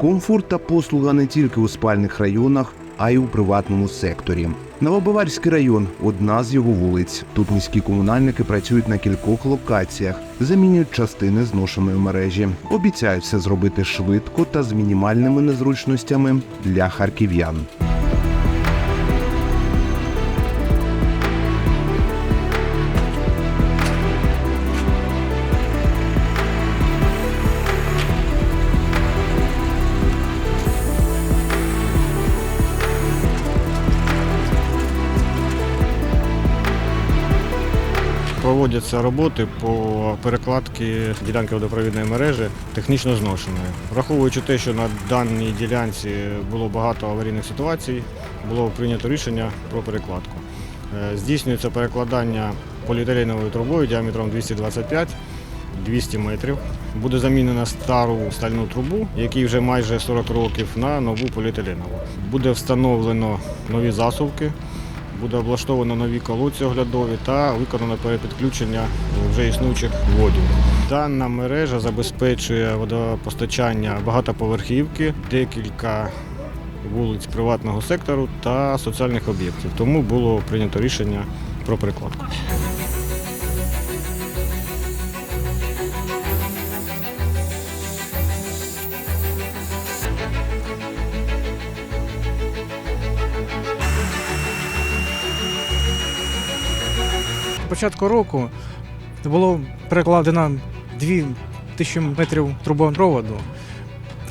Комфорт та послуга не тільки у спальних районах, а й у приватному секторі. Новобаварський район одна з його вулиць. Тут міські комунальники працюють на кількох локаціях, замінюють частини зношеної мережі. Обіцяють все зробити швидко та з мінімальними незручностями для харків'ян. Проводяться роботи по перекладці ділянки водопровідної мережі технічно зношеної. Враховуючи те, що на даній ділянці було багато аварійних ситуацій, було прийнято рішення про перекладку. Е, Здійснюється перекладання поліетиленовою трубою діаметром 225 200 метрів. Буде замінена стару стальну трубу, якій вже майже 40 років, на нову поліетиленову. Буде встановлено нові засувки, буде облаштовано нові колодці оглядові та виконано перепідключення вже існуючих водів. Дана мережа забезпечує водопостачання багатоповерхівки, декілька вулиць приватного сектору та соціальних об'єктів. Тому було прийнято рішення про перекладку. Початку року було перекладено 2 тисячі метрів трубопроводу,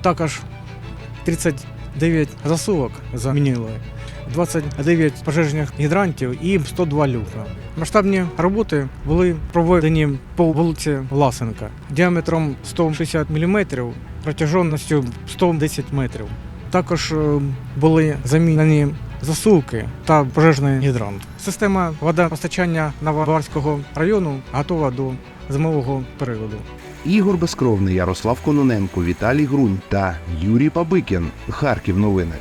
також 39 засувок замінили, 29 пожежних гідрантів і 102 люка. Масштабні роботи були проведені по вулиці Власенка діаметром 160 мм, протяжністю 110 метрів. Також е, були замінені засувки та пожежний гідрант. Система водопостачання Новобарського району готова до зимового періоду. Ігор Безкровний, Ярослав Кононенко, Віталій Грунь та Юрій Пабикін. Харків новини.